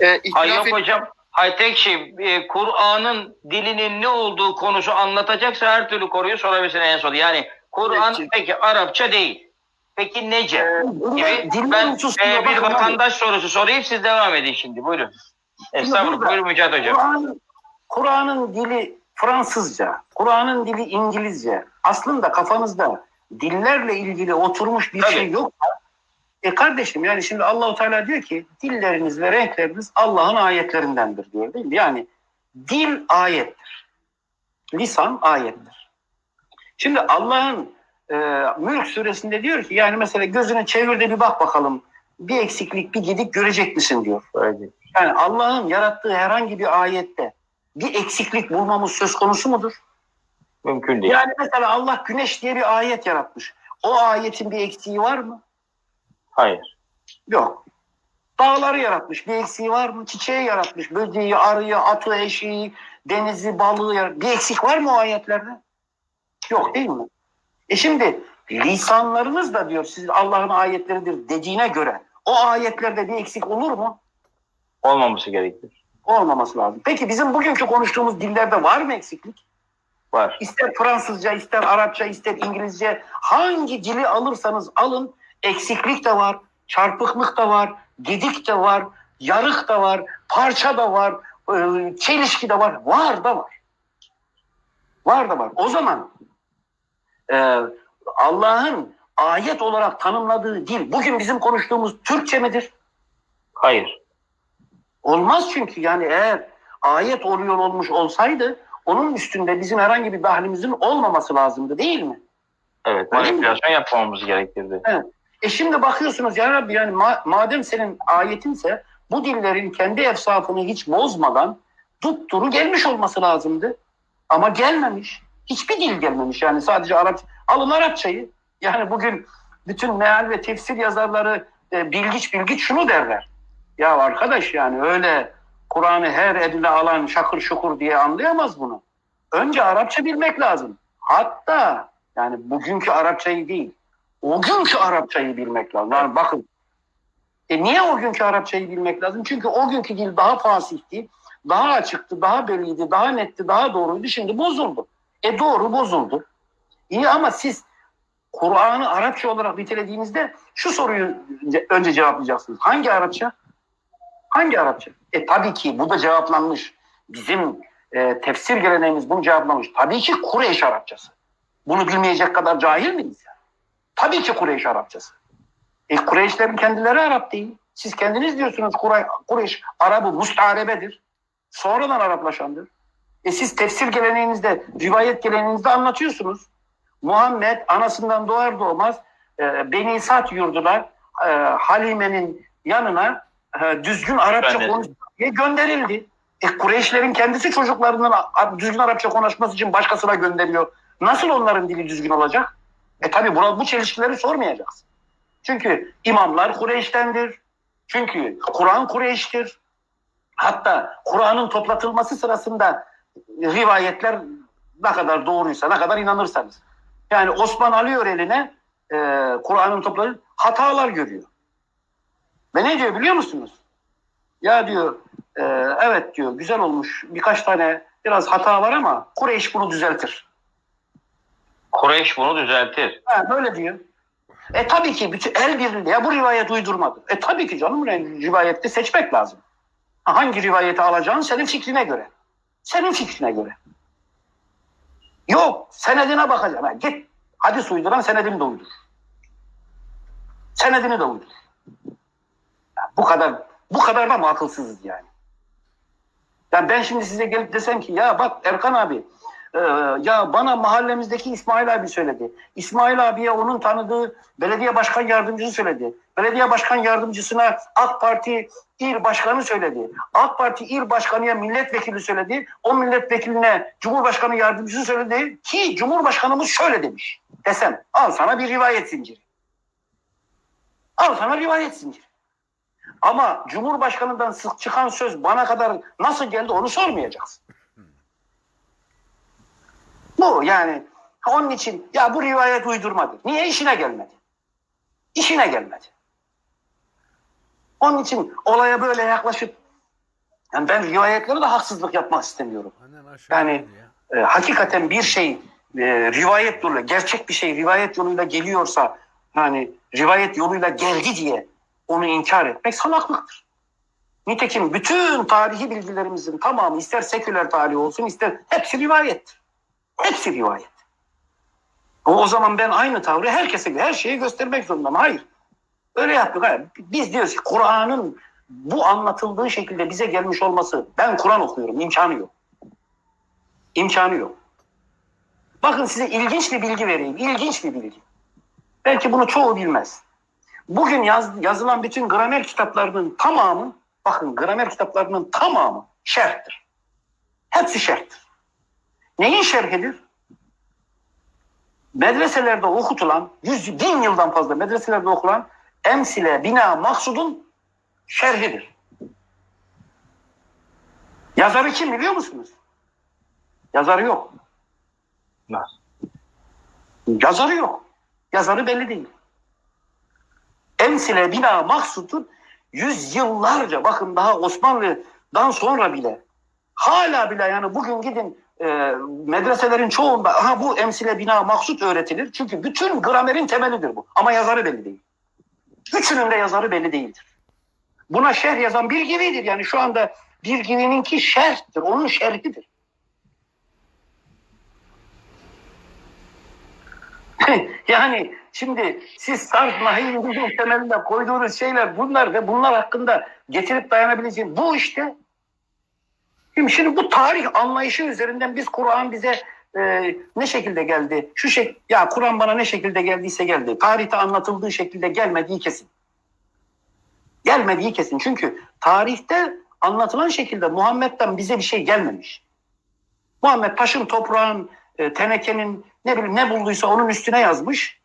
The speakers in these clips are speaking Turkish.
e, Hayır ihtilaf yok hocam. Hayır tek şey e, Kur'an'ın dilinin ne olduğu konusu anlatacaksa her türlü konuyu sorabilirsin en son. Yani Kur'an Peki. peki Arapça değil. Peki nece? gibi Dinler ben e, bir bakın abi. vatandaş sorusu sorayım siz devam edin şimdi buyurun. Estağfurullah burada- buyurun Mücahit Hocam. Kur'an- Kur'an'ın dili Fransızca, Kur'an'ın dili İngilizce. Aslında kafanızda dillerle ilgili oturmuş bir Tabii. şey yok. E kardeşim yani şimdi Allahu Teala diyor ki dilleriniz ve renkleriniz Allah'ın ayetlerindendir diyor değil mi? Yani dil ayettir. Lisan ayettir. Şimdi Allah'ın e, Mülk suresinde diyor ki yani mesela gözünü çevir de bir bak bakalım bir eksiklik bir gedik görecek misin diyor. Yani Allah'ın yarattığı herhangi bir ayette bir eksiklik bulmamız söz konusu mudur? Mümkün değil. Yani mesela Allah güneş diye bir ayet yaratmış. O ayetin bir eksiği var mı? Hayır. Yok. Dağları yaratmış. Bir eksiği var mı? Çiçeği yaratmış. Böceği, arıyı, atı, eşeği, denizi, balığı yaratmış. Bir eksik var mı o ayetlerde? Yok değil mi? E şimdi lisanlarınız da diyor siz Allah'ın ayetleridir dediğine göre o ayetlerde bir eksik olur mu? Olmaması gerekir. Olmaması lazım. Peki bizim bugünkü konuştuğumuz dillerde var mı eksiklik? Var. İster Fransızca, ister Arapça, ister İngilizce hangi dili alırsanız alın eksiklik de var, çarpıklık da var, gedik de var, yarık da var, parça da var, e, çelişki de var. Var da var. Var da var. O zaman e, Allah'ın ayet olarak tanımladığı dil bugün bizim konuştuğumuz Türkçe midir? Hayır. Olmaz çünkü yani eğer ayet oluyor olmuş olsaydı onun üstünde bizim herhangi bir dahlimizin olmaması lazımdı değil mi? Evet. Manipülasyon yapmamamız gerekirdi. E şimdi bakıyorsunuz ya Rabbi yani ma- madem senin ayetinse bu dillerin kendi efsafını hiç bozmadan tutturu gelmiş olması lazımdı. Ama gelmemiş. Hiçbir dil gelmemiş yani sadece Arap. Alın Arapçayı. Yani bugün bütün meal ve tefsir yazarları e, bilgiç bilgiç şunu derler. Ya arkadaş yani öyle Kur'an'ı her eline alan şakır şukur diye anlayamaz bunu. Önce Arapça bilmek lazım. Hatta yani bugünkü Arapçayı değil, o günkü Arapçayı bilmek lazım. Yani bakın. E niye o günkü Arapçayı bilmek lazım? Çünkü o günkü dil daha fasihti, daha açıktı, daha belliydi, daha netti, daha doğruydu. Şimdi bozuldu. E doğru bozuldu. İyi ama siz Kur'an'ı Arapça olarak nitelediğinizde şu soruyu ce- önce cevaplayacaksınız. Hangi Arapça? Hangi Arapça? E tabii ki bu da cevaplanmış. Bizim e, tefsir geleneğimiz bunu cevaplamış. Tabii ki Kureyş Arapçası. Bunu bilmeyecek kadar cahil miyiz? Yani? Tabii ki Kureyş Arapçası. E Kureyşlerin kendileri Arap değil. Siz kendiniz diyorsunuz Kurey, Kureyş Arabı mustarebedir. Sonradan Araplaşandır. E siz tefsir geleneğinizde, rivayet geleneğinizde anlatıyorsunuz. Muhammed anasından doğar doğmaz e, Beni Sat yurduna e, Halime'nin yanına e, düzgün Arapça Gönderildi. konuş diye gönderildi. E Kureyşlerin kendisi çocuklarının a- düzgün Arapça konuşması için başkasına gönderiyor. Nasıl onların dili düzgün olacak? E tabi bu, çelişkileri sormayacaksın. Çünkü imamlar Kureyş'tendir. Çünkü Kur'an Kureyş'tir. Hatta Kur'an'ın toplatılması sırasında rivayetler ne kadar doğruysa, ne kadar inanırsanız. Yani Osman alıyor eline e, Kur'an'ın topladığı hatalar görüyor. Ve ne diyor biliyor musunuz? Ya diyor e, evet diyor güzel olmuş birkaç tane biraz hata var ama Kureyş bunu düzeltir. Kureyş bunu düzeltir. Ha, böyle diyor. E tabii ki bütün el birliğiyle ya bu rivayet uydurmadır. E tabii ki canım rivayette seçmek lazım. Ha, Hangi rivayeti alacağın senin fikrine göre. Senin fikrine göre. Yok senedine bakacaksın. Ha, git hadis uyduran senedini de uydur. Senedini de uydur. Ya, bu kadar bu kadar da mı akılsızız yani? Yani ben şimdi size gelip desem ki ya bak Erkan abi ee, ya bana mahallemizdeki İsmail abi söyledi. İsmail abiye onun tanıdığı belediye başkan yardımcısı söyledi. Belediye başkan yardımcısına AK Parti il başkanı söyledi. AK Parti il başkanıya milletvekili söyledi. O milletvekiline cumhurbaşkanı yardımcısı söyledi ki cumhurbaşkanımız şöyle demiş. Desem al sana bir rivayet zinciri. Al sana rivayet zinciri. Ama Cumhurbaşkanından sık çıkan söz bana kadar nasıl geldi onu sormayacaksın. Bu yani onun için ya bu rivayet uydurmadır. Niye işine gelmedi? İşine gelmedi. Onun için olaya böyle yaklaşıp Yani ben rivayetlere de haksızlık yapmak istemiyorum. Yani-. E, hakikaten bir şey e, rivayet yoluyla, gerçek bir şey rivayet yoluyla geliyorsa yani rivayet yoluyla geldi diye onu inkar etmek salaklıktır. Nitekim bütün tarihi bilgilerimizin tamamı ister seküler tarih olsun ister hepsi rivayettir. Hepsi rivayet. O, o zaman ben aynı tavrı herkese, her şeyi göstermek zorundayım. Hayır. Öyle yaptık. Hayır. Biz diyoruz ki Kur'an'ın bu anlatıldığı şekilde bize gelmiş olması, ben Kur'an okuyorum, imkanı yok. İmkanı yok. Bakın size ilginç bir bilgi vereyim. İlginç bir bilgi. Belki bunu çoğu bilmez. Bugün yaz- yazılan bütün gramer kitaplarının tamamı, bakın gramer kitaplarının tamamı şerhtir. Hepsi şerhtir. Neyin şerhidir? Medreselerde okutulan, yüz bin yıldan fazla medreselerde okulan emsile, bina, maksudun şerhidir. Yazarı kim biliyor musunuz? Yazarı yok. Nasıl? Yazarı yok. Yazarı belli değil. Emsile bina maksudun yüzyıllarca bakın daha Osmanlı'dan sonra bile hala bile yani bugün gidin e, medreselerin çoğunda aha bu emsile bina maksut öğretilir. Çünkü bütün gramerin temelidir bu. Ama yazarı belli değil. Üçünün de yazarı belli değildir. Buna şerh yazan bir gibidir. Yani şu anda bir gibininki şerhtir. Onun şerhidir. yani şimdi siz sarf nahiyinin temelinde koyduğunuz şeyler bunlar ve bunlar hakkında getirip dayanabileceğim bu işte. Şimdi, şimdi bu tarih anlayışı üzerinden biz Kur'an bize e, ne şekilde geldi? Şu şey ya Kur'an bana ne şekilde geldiyse geldi. Tarihte anlatıldığı şekilde gelmediği kesin. Gelmediği kesin. Çünkü tarihte anlatılan şekilde Muhammed'den bize bir şey gelmemiş. Muhammed taşın, toprağın, e, tenekenin ne bileyim ne bulduysa onun üstüne yazmış.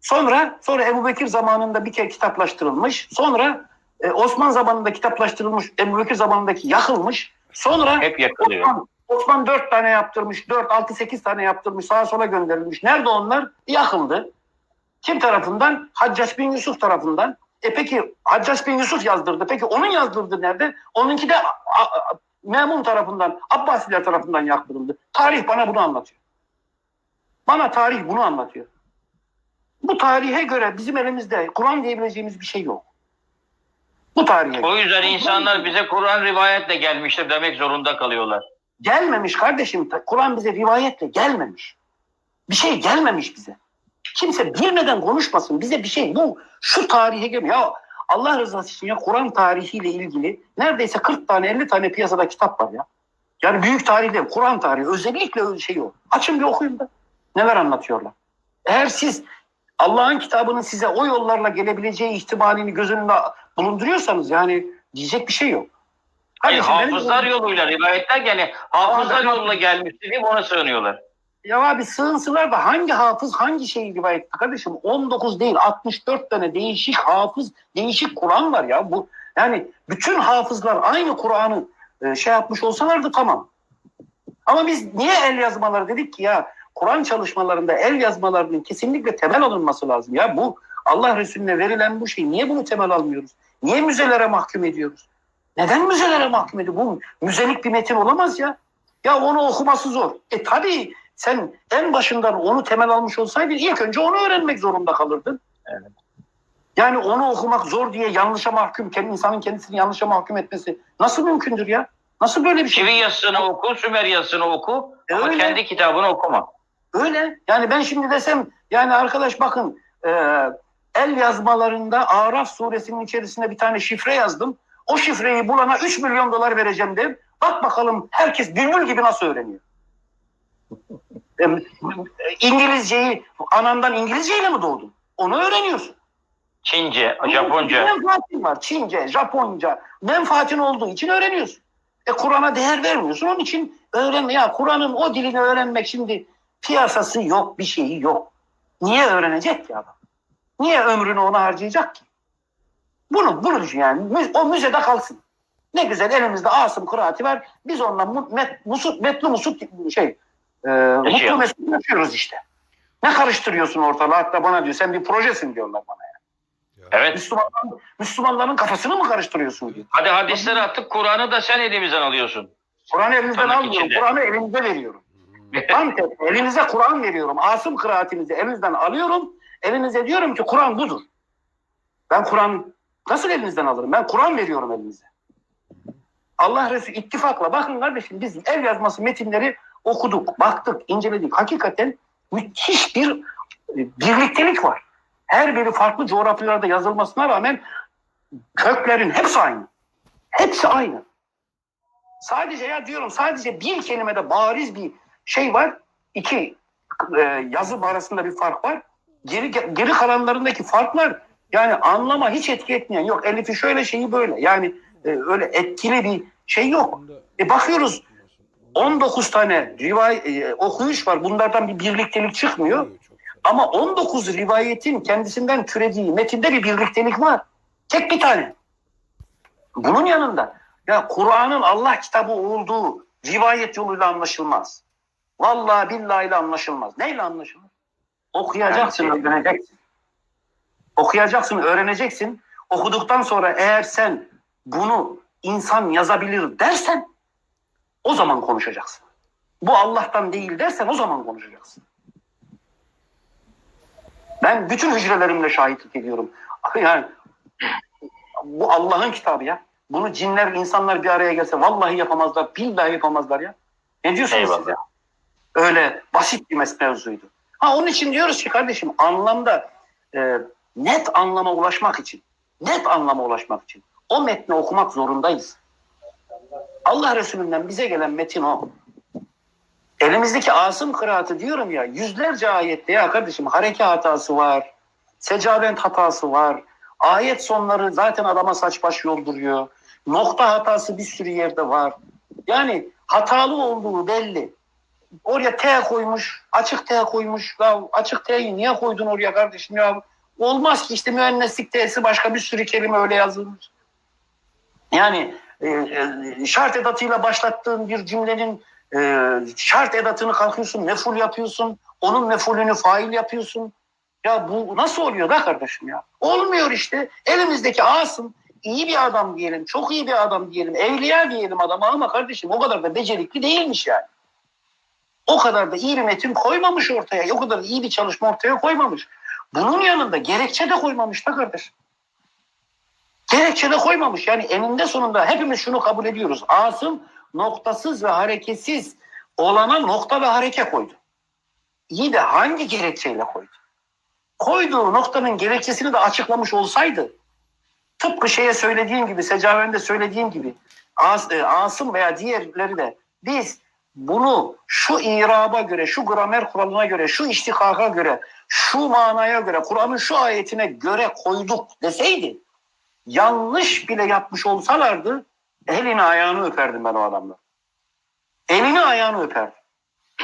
Sonra sonra Ebu Bekir zamanında bir kere kitaplaştırılmış. Sonra e, Osman zamanında kitaplaştırılmış. Ebu Bekir zamanındaki yakılmış. Sonra Hep yakılıyor. Osman, Osman 4 tane yaptırmış. 4, 6, 8 tane yaptırmış. Sağa sola gönderilmiş. Nerede onlar? Yakıldı. Kim tarafından? Haccac bin Yusuf tarafından. E peki Haccac bin Yusuf yazdırdı. Peki onun yazdırdığı nerede? Onunki de a- a- Memun tarafından, Abbasiler tarafından yaktırıldı. Tarih bana bunu anlatıyor. Bana tarih bunu anlatıyor. Bu tarihe göre bizim elimizde Kur'an diyebileceğimiz bir şey yok. Bu tarihe. O yüzden insanlar bize Kur'an rivayetle gelmiştir demek zorunda kalıyorlar. Gelmemiş kardeşim. Kur'an bize rivayetle gelmemiş. Bir şey gelmemiş bize. Kimse bilmeden konuşmasın. Bize bir şey bu şu tarihe gelmiyor. Ya Allah rızası için ya Kur'an tarihiyle ilgili neredeyse 40 tane 50 tane piyasada kitap var ya. Yani büyük tarihler, Kur'an tarihi özellikle öyle şey o. Açın bir okuyun da. Neler anlatıyorlar. Eğer siz Allah'ın kitabının size o yollarla gelebileceği ihtimalini göz önünde bulunduruyorsanız yani diyecek bir şey yok. Hayır, Kardeşim, benim- hafızlar yoluyla rivayetler yani hafızlar Ama- yoluyla gelmiştir diye ona sığınıyorlar. Ya abi sığınsılar da hangi hafız hangi şeyi rivayet etti kardeşim? 19 değil 64 tane değişik hafız, değişik Kur'an var ya. bu Yani bütün hafızlar aynı Kur'an'ı e, şey yapmış olsalardı tamam. Ama biz niye el yazmaları dedik ki ya Kur'an çalışmalarında el yazmalarının kesinlikle temel alınması lazım. Ya bu Allah Resulüne verilen bu şey niye bunu temel almıyoruz? Niye müzelere mahkum ediyoruz? Neden müzelere mahkum ediyor? Bu müzelik bir metin olamaz ya. Ya onu okuması zor. E tabii sen en başından onu temel almış olsaydın ilk önce onu öğrenmek zorunda kalırdın. Evet. Yani onu okumak zor diye yanlışa mahkum, kendi insanın kendisini yanlışa mahkum etmesi nasıl mümkündür ya? Nasıl böyle bir şey? Çivi yazısını oku, Sümer yazısını oku E ama öyle. kendi kitabını okuma. Öyle. Yani ben şimdi desem yani arkadaş bakın e, el yazmalarında Araf suresinin içerisinde bir tane şifre yazdım. O şifreyi bulana 3 milyon dolar vereceğim derim. Bak bakalım herkes bülbül gibi nasıl öğreniyor. İngilizceyi anandan İngilizceyle mi doğdun? Onu öğreniyorsun. Çince, Japonca. Menfaatin var. Çince, Japonca. Menfaatin olduğu için öğreniyorsun. E Kur'an'a değer vermiyorsun. Onun için öğren ya Kur'an'ın o dilini öğrenmek şimdi piyasası yok, bir şeyi yok. Niye öğrenecek ya adam? Niye ömrünü ona harcayacak ki? Bunu, bunu düşün yani. O müzede kalsın. Ne güzel elimizde Asım Kıraati var. Biz onunla mu- met, musut, metlu musut şey e, mutlu mesut yaşıyoruz işte. Ne karıştırıyorsun ortalığı? Hatta bana diyor sen bir projesin diyorlar bana. Ya Evet. Müslümanların, Müslümanların kafasını mı karıştırıyorsun diyor. Hadi hadisleri attık Kur'an'ı da sen elimizden alıyorsun. Kur'an'ı elinizden Tırnak almıyorum. Kur'an'ı elinize veriyorum. Tam tersi. Elinize Kur'an veriyorum. Asım kıraatinizi elinizden alıyorum. Elinize diyorum ki Kur'an budur. Ben Kur'an nasıl elinizden alırım? Ben Kur'an veriyorum elinize. Allah Resulü ittifakla bakın kardeşim biz el yazması metinleri okuduk, baktık, inceledik. Hakikaten müthiş bir e, birliktelik var. Her biri farklı coğrafyalarda yazılmasına rağmen köklerin hepsi aynı. Hepsi aynı. Sadece ya diyorum sadece bir kelimede bariz bir şey var. İki e, yazı arasında bir fark var. Geri geri kalanlarındaki farklar yani anlama hiç etki etmeyen yok. Elif'i şöyle şeyi böyle. Yani e, öyle etkili bir şey yok. E bakıyoruz 19 tane rivay e, okuyuş var. Bunlardan bir birliktelik çıkmıyor. Ama 19 rivayetin kendisinden türediği metinde bir birliktelik var. Tek bir tane. Bunun yanında ya Kur'an'ın Allah kitabı olduğu rivayet yoluyla anlaşılmaz. Vallahi billahi ile anlaşılmaz. Neyle anlaşılır? Okuyacaksın, Yani şey- öğreneceksin. Okuyacaksın, öğreneceksin. Okuduktan sonra eğer sen bunu insan yazabilir dersen o zaman konuşacaksın. Bu Allah'tan değil dersen o zaman konuşacaksın. Ben bütün hücrelerimle şahitlik ediyorum. Yani bu Allah'ın kitabı ya. Bunu cinler, insanlar bir araya gelse vallahi yapamazlar, billahi yapamazlar ya. Ne diyorsunuz Eyvallah. siz ya? Öyle basit bir mevzuydu. Ha onun için diyoruz ki kardeşim anlamda e, net anlama ulaşmak için, net anlama ulaşmak için o metni okumak zorundayız. Allah Resulü'nden bize gelen metin o. Elimizdeki Asım kıraatı diyorum ya yüzlerce ayette ya kardeşim hareke hatası var, secavent hatası var, ayet sonları zaten adama saç baş yolduruyor, nokta hatası bir sürü yerde var. Yani hatalı olduğu belli. Oraya T koymuş, açık T koymuş. Ya açık T'yi niye koydun oraya kardeşim ya? Olmaz ki işte müenneslik T'si başka bir sürü kelime öyle yazılmış. Yani e, e, şart edatıyla başlattığın bir cümlenin e, şart edatını kalkıyorsun, meful yapıyorsun. Onun mefulünü fail yapıyorsun. Ya bu nasıl oluyor da kardeşim ya? Olmuyor işte. Elimizdeki Asım iyi bir adam diyelim, çok iyi bir adam diyelim, evliya diyelim adama ama kardeşim o kadar da becerikli değilmiş yani. O kadar da iyi bir metin koymamış ortaya. O kadar da iyi bir çalışma ortaya koymamış. Bunun yanında gerekçe de koymamış da kardeşim. Gerekçe de koymamış. Yani eninde sonunda hepimiz şunu kabul ediyoruz. Asım noktasız ve hareketsiz olana nokta ve hareke koydu. İyi de hangi gerekçeyle koydu? Koyduğu noktanın gerekçesini de açıklamış olsaydı tıpkı şeye söylediğim gibi, Secaven'de söylediğim gibi As, e, Asım veya diğerleri de biz bunu şu iraba göre, şu gramer kuralına göre, şu iştikaka göre, şu manaya göre, Kur'an'ın şu ayetine göre koyduk deseydi yanlış bile yapmış olsalardı elini ayağını öperdim ben o adamla. Elini ayağını öperdim.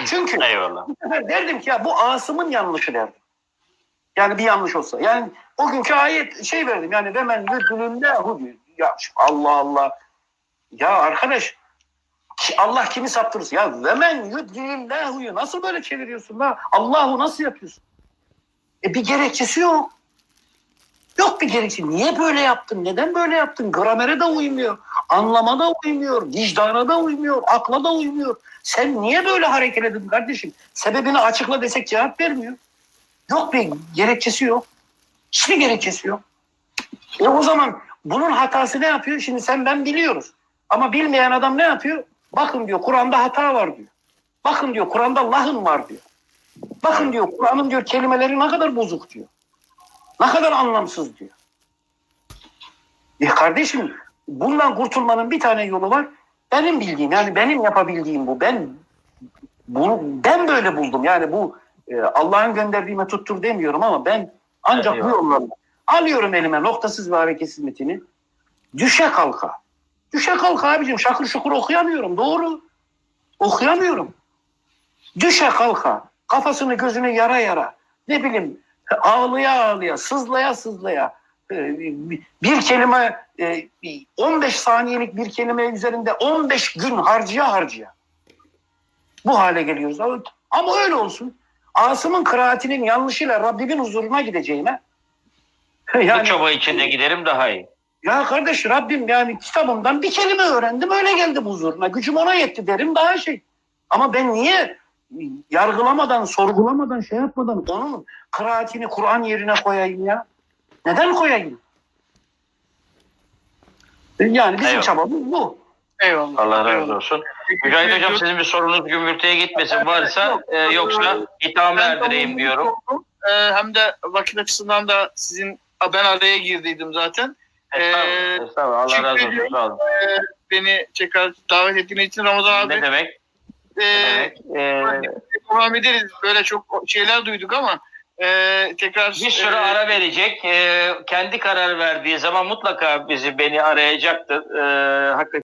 Çünkü Eyvallah. bu sefer derdim ki ya bu Asım'ın yanlışı derdim. Yani bir yanlış olsa. Yani o günkü ayet şey verdim yani ve men yudlillahu diyor. Ya Allah Allah. Ya arkadaş Allah kimi saptırırsa ya ve men yudlillahu nasıl böyle çeviriyorsun la? Allahu nasıl yapıyorsun? E bir gerekçesi yok. Yok bir gerekçesi. Niye böyle yaptın? Neden böyle yaptın? Gramere de uymuyor. Anlama da uymuyor. Vicdana da uymuyor. Akla da uymuyor. Sen niye böyle hareket edin kardeşim? Sebebini açıkla desek cevap vermiyor. Yok bir gerekçesi yok. Hiçbir gerekçesi yok. E o zaman bunun hatası ne yapıyor? Şimdi sen ben biliyoruz. Ama bilmeyen adam ne yapıyor? Bakın diyor Kur'an'da hata var diyor. Bakın diyor Kur'an'da lahın var diyor. Bakın diyor Kur'an'ın diyor kelimeleri ne kadar bozuk diyor. Ne kadar anlamsız diyor. E kardeşim bundan kurtulmanın bir tane yolu var. Benim bildiğim yani benim yapabildiğim bu. Ben bunu ben böyle buldum. Yani bu e, Allah'ın gönderdiği metottur demiyorum ama ben ancak bu yollarla alıyorum elime noktasız ve hareketsiz metini. Düşe kalka. Düşe kalka abicim şakır şukur okuyamıyorum. Doğru. Okuyamıyorum. Düşe kalka. Kafasını gözünü yara yara. Ne bileyim ağlıya ağlıya, sızlaya sızlaya. e, Bir kelime e, 15 saniyelik bir kelime üzerinde 15 gün harcaya harcaya. Bu hale geliyoruz. Ama öyle olsun. Asım'ın kıraatinin yanlışıyla Rabbimin huzuruna gideceğime Bu yani çaba içinde giderim daha iyi. Ya kardeş Rabbim yani kitabımdan bir kelime öğrendim öyle geldim huzuruna. Gücüm ona yetti derim daha şey. Ama ben niye yargılamadan, sorgulamadan, şey yapmadan onun kıraatini Kur'an yerine koyayım ya? Neden koyayım? Yani bizim Eyvallah. çabamız bu. Eyvallah. Allah razı olsun. Mücahit Hocam sizin bir sorunuz gümbürtüye gitmesin varsa e, yoksa itham erdireyim diyorum. Ee, hem de vakit açısından da sizin ben araya girdiydim zaten. Estağfurullah, estağfurullah. Allah razı olsun. Sağ olun. Beni tekrar davet ettiğiniz için Ramazan abi. Ne demek? e, Ne demek? E, devam ederiz. Böyle çok şeyler duyduk ama e, tekrar bir süre e, ara verecek. E, kendi karar verdiği zaman mutlaka bizi beni arayacaktır. E, hakikaten